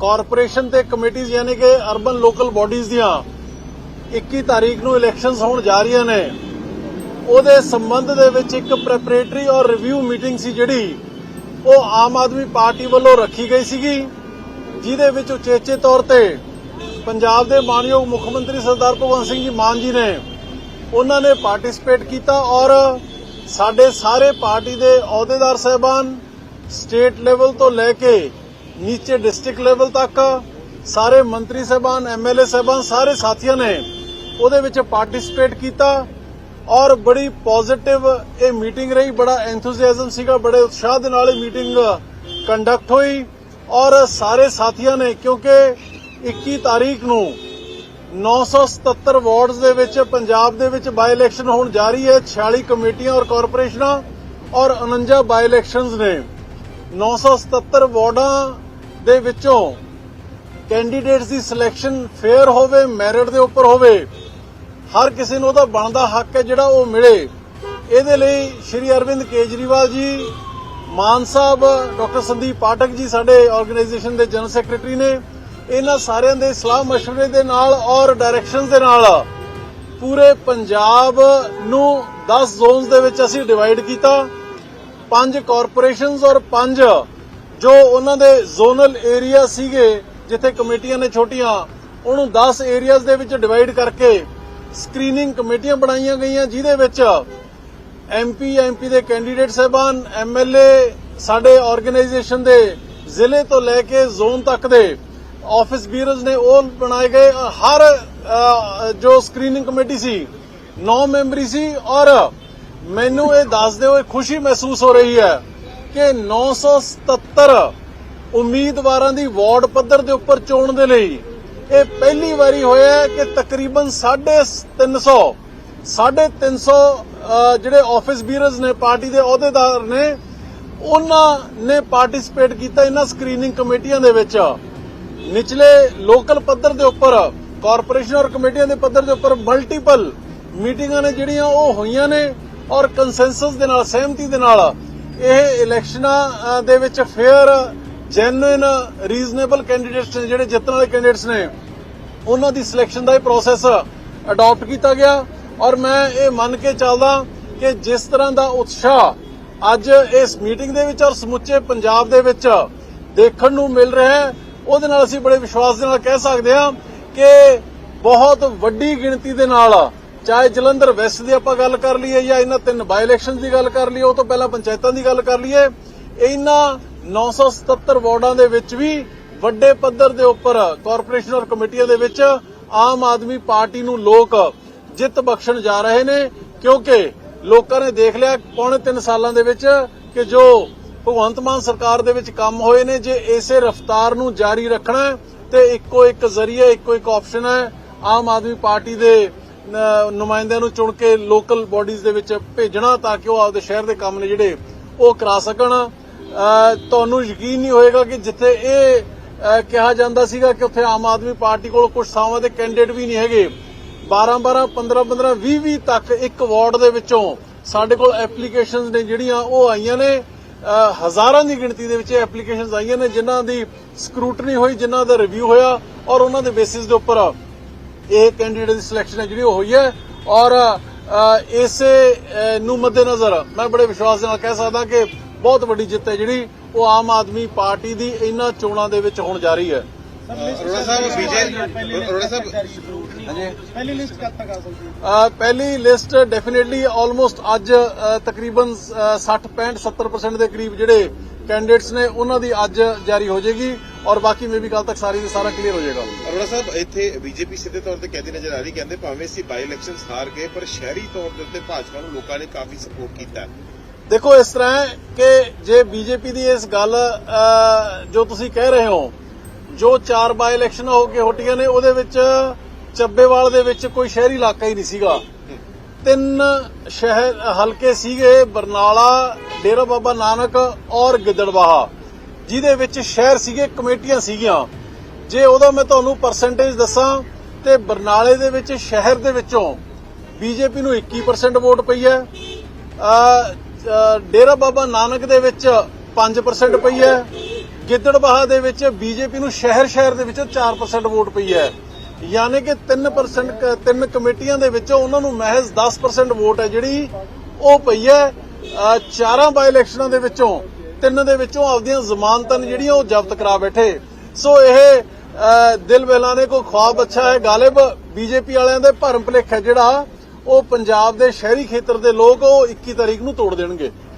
Corporation ਤੇ ਕਮੇਟੀਆਂ ਯਾਨੀ ਕਿ ਅਰਬਨ ਲੋਕਲ ਬਾਡੀਜ਼ ਦੀਆਂ 21 ਤਾਰੀਖ ਨੂੰ ਇਲੈਕਸ਼ਨਸ ਹੋਣ ਜਾ ਰਹੀਆਂ ਨੇ। ਉਹਦੇ ਸੰਬੰਧ ਦੇ ਵਿੱਚ ਇੱਕ ਪ੍ਰੈਪਰੇਟਰੀ ਔਰ ਰਿਵਿਊ ਮੀਟਿੰਗ ਸੀ ਜਿਹੜੀ ਉਹ ਆਮ ਆਦਮੀ ਪਾਰਟੀ ਵੱਲੋਂ ਰੱਖੀ ਗਈ ਸੀਗੀ, ਜਿਹਦੇ ਵਿੱਚ ਉਚੇਚੇ ਤੌਰ ਤੇ ਪੰਜਾਬ ਦੇ ਮਾਨਯੋਗ ਮੁੱਖ ਮੰਤਰੀ ਸਰਦਾਰ ਭਗਵੰਤ ਸਿੰਘ ਜੀ ਮਾਨ ਜੀ ਨੇ ਉਹਨਾਂ ਨੇ ਪਾਰਟਿਸਿਪੇਟ ਕੀਤਾ ਔਰ ਸਾਡੇ ਸਾਰੇ ਪਾਰਟੀ ਦੇ ਅਹੁਦੇਦਾਰ ਸਹਿਬਾਨ ਸਟੇਟ ਲੈਵਲ ਤੋਂ ਲੈ ਕੇ ਨੀਚੇ ਡਿਸਟ੍ਰਿਕਟ ਲੈਵਲ ਤੱਕ ਸਾਰੇ ਮੰਤਰੀ ਸਹਿਬਾਨ ਐਮਐਲਏ ਸਹਿਬਾਨ, ਸਾਰੇ ਸਾਥੀਆਂ ਨੇ ਉਹਦੇ ਵਿੱਚ ਪਾਰਟਿਸਿਪੇਟ ਕੀਤਾ ਔਰ ਬੜੀ ਪੋਜ਼ਿਟਿਵ ਇਹ ਮੀਟਿੰਗ ਰਹੀ, ਬੜਾ ਐਂਥੂਸੀਆਜ਼ਮ ਸੀਗਾ, ਬੜੇ ਉਤਸ਼ਾਹ ਦੇ ਨਾਲ ਇਹ ਮੀਟਿੰਗ ਕੰਡਕਟ ਹੋਈ ਔਰ ਸਾਰੇ ਸਾਥੀਆਂ ਨੇ ਕਿਉਂਕਿ 21 ਤਾਰੀਖ ਨੂੰ 977 ਵਾਰਡਸ ਦੇ ਵਿੱਚ, ਪੰਜਾਬ ਦੇ ਵਿੱਚ ਬਾਈ ਇਲੈਕਸ਼ਨ ਹੋਣ ਜਾ ਰਹੀ ਹੈ 46 ਕਮੇਟੀਆਂ ਔਰ ਕਾਰਪੋਰੇਸ਼ਨਾਂ ਔਰ 49 ਬਾਈ ਇਲੈਕਸ਼ਨਸ ਨੇ। 977 ਵਾਰਡਾਂ ਦੇ ਵਿੱਚੋਂ ਕੈਂਡੀਡੇਟਸ ਦੀ ਸਿਲੈਕਸ਼ਨ ਫੇਅਰ ਹੋਵੇ ਮੈਰਿਟ ਦੇ ਉੱਪਰ ਹੋਵੇ, ਹਰ ਕਿਸੇ ਨੂੰ ਉਹਦਾ ਬਣਦਾ ਹੱਕ ਹੈ ਜਿਹੜਾ ਉਹ ਮਿਲੇ। ਇਹਦੇ ਲਈ ਸ਼੍ਰੀ ਅਰਵਿੰਦ ਕੇਜਰੀਵਾਲ ਜੀ, ਮਾਨ ਸਾਹਿਬ, ਡਾਕਟਰ ਸੰਦੀਪ ਪਾਠਕ ਜੀ ਸਾਡੇ ਆਰਗੇਨਾਈਜੇਸ਼ਨ ਦੇ ਜਨਰਲ ਸੈਕਟਰੀ ਨੇ, ਇਹਨਾਂ ਸਾਰਿਆਂ ਦੇ ਸਲਾਹ مشਵਰੇ ਦੇ ਨਾਲ ਔਰ ਡਾਇਰੈਕਸ਼ਨਸ ਦੇ ਨਾਲ ਪੂਰੇ ਪੰਜਾਬ ਨੂੰ 10 ਜ਼ੋਨਸ ਦੇ ਵਿੱਚ ਅਸੀਂ ਡਿਵਾਈਡ ਕੀਤਾ। ਪੰਜ ਕਾਰਪੋਰੇਸ਼ਨਸ ਔਰ ਪੰਜ ਜੋ ਉਹਨਾਂ ਦੇ ਜ਼ੋਨਲ ਏਰੀਆ ਸੀਗੇ, ਜਿੱਥੇ ਕਮੇਟੀਆਂ ਨੇ ਛੋਟੀਆਂ, ਉਹਨੂੰ 10 ਏਰੀਆਜ਼ ਦੇ ਵਿੱਚ ਡਿਵਾਈਡ ਕਰਕੇ ਸਕਰੀਨਿੰਗ ਕਮੇਟੀਆਂ ਬਣਾਈਆਂ ਗਈਆਂ, ਜਿਹਦੇ ਵਿੱਚ ਐਮਪੀ ਐਮਪੀ ਦੇ ਕੈਂਡੀਡੇਟ ਸਹਿਬਾਨ ਐਮਐਲਏ ਸਾਡੇ ਆਰਗੇਨਾਈਜੇਸ਼ਨ ਦੇ ਜ਼ਿਲ੍ਹੇ ਤੋਂ ਲੈ ਕੇ ਜ਼ੋਨ ਤੱਕ ਦੇ ਆਫਿਸ ਬੀਅਰਸ ਨੇ ਉਹ ਬਣਾਏ ਗਏ। ਹਰ ਜੋ ਸਕਰੀਨਿੰਗ ਕਮੇਟੀ ਸੀ 9 ਮੈਂਬਰੀ ਸੀ ਔਰ ਮੈਨੂੰ ਇਹ ਦੱਸਦੇ ਹੋਏ ਖੁਸ਼ੀ ਮਹਿਸੂਸ ਹੋ ਰਹੀ ਹੈ। ਕਿ 977 ਉਮੀਦਵਾਰਾਂ ਦੀ ਵਾਰਡ ਪੱਧਰ ਦੇ ਉੱਪਰ ਚੋਣ ਦੇ ਲਈ ਇਹ ਪਹਿਲੀ ਵਾਰੀ ਹੋਇਆ ਹੈ ਕਿ ਤਕਰੀਬਨ 350 350 ਜਿਹੜੇ ਆਫਿਸ ਬੀਅਰਸ ਨੇ, ਪਾਰਟੀ ਦੇ ਅਹੁਦੇਦਾਰ ਨੇ, ਉਹਨਾਂ ਨੇ ਪਾਰਟਿਸਿਪੇਟ ਕੀਤਾ ਇਹਨਾਂ ਸਕਰੀਨਿੰਗ ਕਮੇਟੀਆਂ ਦੇ ਵਿੱਚ। ਨਿਚਲੇ ਲੋਕਲ ਪੱਧਰ ਦੇ ਉੱਪਰ ਕਾਰਪੋਰੇਸ਼ਨ ਔਰ ਕਮੇਟੀਆਂ ਦੇ ਪੱਧਰ ਦੇ ਉੱਪਰ ਮਲਟੀਪਲ ਮੀਟਿੰਗਾਂ ਨੇ ਜਿਹੜੀਆਂ ਉਹ ਹੋਈਆਂ ਨੇ ਔਰ ਕੰਸੈਂਸਸ ਦੇ ਨਾਲ, ਸਹਿਮਤੀ ਦੇ ਨਾਲ ਇਹ ਇਲੈਕਸ਼ਨਾਂ ਦੇ ਵਿੱਚ ਫੇਅਰ ਜੈਨੂਇਨ ਰੀਜ਼ਨੇਬਲ ਕੈਂਡੀਡੇਟਸ ਨੇ, ਜਿਹੜੇ ਜਿੱਤਣ ਵਾਲੇ ਕੈਂਡੀਡੇਟਸ ਨੇ, ਉਹਨਾਂ ਦੀ ਸਿਲੈਕਸ਼ਨ ਦਾ ਇਹ ਪ੍ਰੋਸੈਸ ਅਡਾਪਟ ਕੀਤਾ ਗਿਆ। ਔਰ ਮੈਂ ਇਹ ਮੰਨ ਕੇ ਚੱਲਦਾ ਕਿ ਜਿਸ ਤਰ੍ਹਾਂ ਦਾ ਉਤਸ਼ਾਹ ਅੱਜ ਇਸ ਮੀਟਿੰਗ ਦੇ ਵਿੱਚ ਔਰ ਸਮੁੱਚੇ ਪੰਜਾਬ ਦੇ ਵਿੱਚ ਦੇਖਣ ਨੂੰ ਮਿਲ ਰਿਹਾ ਹੈ, ਉਹਦੇ ਨਾਲ ਅਸੀਂ ਬੜੇ ਵਿਸ਼ਵਾਸ ਦੇ ਨਾਲ ਕਹਿ ਸਕਦੇ ਹਾਂ ਕਿ ਬਹੁਤ ਵੱਡੀ ਗਿਣਤੀ ਦੇ ਨਾਲ ਚਾਹੇ ਜਲੰਧਰ ਵੈਸਟ ਦੀ ਆਪਾਂ ਗੱਲ ਕਰ ਲਈਏ ਜਾਂ ਇਹਨਾਂ ਤਿੰਨ ਬਾਈ ਇਲੈਕਸ਼ਨਸ ਦੀ ਗੱਲ ਕਰ ਲਈਏ, ਉਹ ਤੋਂ ਪਹਿਲਾਂ ਪੰਚਾਇਤਾਂ ਦੀ ਗੱਲ ਕਰ ਲਈਏ, ਇਹਨਾਂ 977 ਵਾਰਡਾਂ ਦੇ ਵਿੱਚ ਵੀ ਵੱਡੇ ਪੱਧਰ ਦੇ ਉੱਪਰ ਕਾਰਪੋਰੇਸ਼ਨ ਔਰ ਕਮੇਟੀਆਂ ਦੇ ਵਿੱਚ ਆਮ ਆਦਮੀ ਪਾਰਟੀ ਨੂੰ ਲੋਕ ਜਿੱਤ ਬਖਸ਼ਣ ਜਾ ਰਹੇ ਨੇ, ਕਿਉਂਕਿ ਲੋਕਾਂ ਨੇ ਦੇਖ ਲਿਆ ਪੌਣੇ 3 ਸਾਲਾਂ ਦੇ ਵਿੱਚ ਕਿ ਜੋ ਭਗਵੰਤ ਮਾਨ ਸਰਕਾਰ ਦੇ ਵਿੱਚ ਕੰਮ ਹੋਏ ਨੇ, ਜੇ ਇਸੇ ਰਫ਼ਤਾਰ ਨੂੰ ਜਾਰੀ ਰੱਖਣਾ ਤੇ ਇੱਕੋ ਇੱਕ ਜ਼ਰੀਆ ਇੱਕੋ ਇੱਕ ਆਪਸ਼ਨ ਹੈ ਆਮ ਆਦਮੀ ਪਾਰਟੀ ਦੇ ਨੁਮਾਇੰਦਿਆਂ ਨੂੰ ਚੁਣ ਕੇ ਲੋਕਲ ਬਾਡੀਜ਼ ਦੇ ਵਿੱਚ ਭੇਜਣਾ ਤਾਂ ਕਿ ਉਹ ਆਪਦੇ ਸ਼ਹਿਰ ਦੇ ਕੰਮ ਨੇ ਜਿਹੜੇ ਉਹ ਕਰਾ ਸਕਣ। ਅਹ, ਤੁਹਾਨੂੰ ਯਕੀਨ ਨਹੀਂ ਹੋਏਗਾ ਕਿ ਜਿੱਥੇ ਇਹ ਕਿਹਾ ਜਾਂਦਾ ਸੀਗਾ ਕਿ ਉੱਥੇ ਆਮ ਆਦਮੀ ਪਾਰਟੀ ਕੋਲ ਕੁਝ ਥਾਵਾਂ ਦੇ ਕੈਂਡੀਡੇਟ ਵੀ ਨਹੀਂ ਹੈਗੇ। 12 12 15 15 20 20 ਤੱਕ ਇੱਕ ਵਾਰਡ ਦੇ ਵਿੱਚੋਂ ਸਾਡੇ ਕੋਲ ਐਪਲੀਕੇਸ਼ਨਸ ਨੇ ਜਿਹੜੀਆਂ ਉਹ ਆਈਆਂ ਨੇ। ਹਜ਼ਾਰਾਂ ਦੀ ਗਿਣਤੀ ਦੇ ਵਿੱਚ ਐਪਲੀਕੇਸ਼ਨਸ ਆਈਆਂ ਨੇ ਜਿਨ੍ਹਾਂ ਦੀ ਸਕਰੂਟਨੀ ਹੋਈ ਜਿਨ੍ਹਾਂ ਦਾ ਰਿਵਿਊ ਹੋਇਆ ਔਰ ਉਹਨਾਂ ਦੇ ਬੇਸਿਸ ਦੇ ਉੱਪਰ ਇਹ ਕੈਂਡੀਡੇਟ ਦੀ ਸਿਲੈਕਸ਼ਨ ਹੈ ਜਿਹੜੀ ਉਹ ਹੋਈ ਹੈ। ਔਰ ਇਸੇ ਨੂੰ ਮੱਦੇਨਜ਼ਰ ਮੈਂ ਬੜੇ ਵਿਸ਼ਵਾਸ ਦੇ ਨਾਲ ਕਹਿ ਸਕਦਾ ਕਿ ਬਹੁਤ ਵੱਡੀ ਜਿੱਤ ਹੈ ਜਿਹੜੀ ਉਹ ਆਮ ਆਦਮੀ ਪਾਰਟੀ ਦੀ ਇਹਨਾਂ ਚੋਣਾਂ ਦੇ ਵਿੱਚ ਹੋਣ ਜਾ ਰਹੀ ਹੈ। ਅਰੋੜਾ ਸਾਹਿਬ ਬੀਜੇ ਅਰੋੜਾ ਸਾਹਿਬ ਪਹਿਲੀ ਲਿਸਟ ਕਦ ਤੱਕ ਆ ਸਕਦੀ ਹੈ? ਪਹਿਲੀ ਲਿਸਟ ਡੈਫੀਨਿਟਲੀ ਆਲਮੋਸਟ ਅੱਜ ਤਕਰੀਬਨ ਅ, 60 65 70% ਦੇ ਕਰੀਬ ਜਿਹੜੇ ਕੈਂਡੀਡੇਟਸ ਨੇ ਉਹਨਾਂ ਦੀ ਅੱਜ ਜਾਰੀ ਹੋ ਜਾਏਗੀ। ਔਰ ਬਾਕੀ ਮੇ ਵੀ ਕੱਲ ਤੱਕ ਸਾਰੀ ਦੀ ਸਾਰਾ ਕਲੀਅਰ ਹੋ ਜਾਏਗਾ। ਅਰੋੜਾ ਸਾਹਿਬ ਇੱਥੇ ਬੀਜੇਪੀ ਸਿੱਧੇ ਤੌਰ ਤੇ ਕਹਿੰਦੀ ਨਜ਼ਰ ਆ ਰਹੀ ਕਹਿੰਦੇ ਭਾਵੇਂ ਅਸੀਂ ਬਾਈ ਇਲੈਕਸ਼ਨਸ ਹਾਰ ਗਏ ਪਰ ਸ਼ਹਿਰੀ ਤੌਰ ਦੇ ਉੱਤੇ ਭਾਜਪਾ ਨੂੰ ਲੋਕਾਂ ਨੇ ਕਾਫੀ ਸਪੋਰਟ ਕੀਤਾ। ਦੇਖੋ ਇਸ ਤਰ੍ਹਾਂ ਹੈ ਕਿ ਜੇ ਬੀਜੇਪੀ ਦੀ ਇਸ ਗੱਲ ਜੋ ਤੁਸੀਂ ਕਹਿ ਰਹੇ ਹੋ ਜੋ ਚਾਰ ਬਾਈ ਇਲੈਕਸ਼ਨ ਹੋ ਕੇ ਹੋਟੀਆਂ ਨੇ ਉਹਦੇ ਵਿੱਚ ਚੱਬੇਵਾਲ ਦੇ ਵਿੱਚ ਕੋਈ ਸ਼ਹਿਰੀ ਇਲਾਕਾ ਹੀ ਨਹੀਂ ਸੀਗਾ। ਤਿੰਨ ਸ਼ਹਿਰ ਹਲਕੇ ਸੀਗੇ ਬਰਨਾਲਾ ਡੇਰਾ ਬਾਬਾ ਨਾਨਕ ਔਰ ਗਿੱਦੜਬਾਹਾ ਜਿਹਦੇ ਵਿੱਚ ਸ਼ਹਿਰ ਸੀਗੇ, ਕਮੇਟੀਆਂ ਸੀਗੀਆਂ। ਜੇ ਉਹਦਾ ਮੈਂ ਤੁਹਾਨੂੰ ਪਰਸੈਂਟੇਜ ਦੱਸਾਂ, ਤੇ ਬਰਨਾਲੇ ਦੇ ਵਿੱਚ, ਸ਼ਹਿਰ ਦੇ ਵਿੱਚੋਂ ਬੀਜੇਪੀ ਨੂੰ 21% ਵੋਟ ਪਈ ਹੈ। ਡੇਰਾ ਬਾਬਾ ਨਾਨਕ ਦੇ ਵਿੱਚ 5% ਪਈ ਹੈ। ਗਿੱਦੜਬਾਹਾ ਦੇ ਵਿੱਚ ਬੀਜੇਪੀ ਨੂੰ ਸ਼ਹਿਰ ਸ਼ਹਿਰ ਦੇ ਵਿੱਚੋਂ 4% ਵੋਟ ਪਈ ਹੈ। ਯਾਨੀ ਕਿ 3% ਤਿੰਨ ਕਮੇਟੀਆਂ ਦੇ ਵਿੱਚੋਂ ਉਹਨਾਂ ਨੂੰ ਮਹਿਜ਼ 10% ਵੋਟ ਹੈ ਜਿਹੜੀ ਉਹ ਪਈ ਹੈ। ਚਾਰਾਂ ਬਾਈ ਇਲੈਕਸ਼ਨਾਂ ਦੇ ਵਿੱਚੋਂ ਤਿੰਨ ਦੇ ਵਿੱਚੋਂ ਆਪਦੀਆਂ ਜ਼ਮਾਨਤਾਂ ਜਿਹੜੀਆਂ ਉਹ ਜ਼ਬਤ ਕਰਾ ਬੈਠੇ। ਸੋ ਇਹ ਅਹ ਦਿਲ ਬਹਿਲਾਨੇ ਕੋ ਖੁਆਬ ਅੱਛਾ ਹੈ। ਗਾਲਿਬ ਬੀਜੇਪੀ ਵਾਲਿਆਂ ਦੇ ਭਰਮ ਭੁਲੇਖਾ ਜਿਹੜਾ, ਉਹ ਪੰਜਾਬ ਦੇ ਸ਼ਹਿਰੀ ਖੇਤਰ ਦੇ ਲੋਕ ਉਹ 21 ਤਾਰੀਖ ਨੂੰ ਤੋੜ ਦੇਣਗੇ।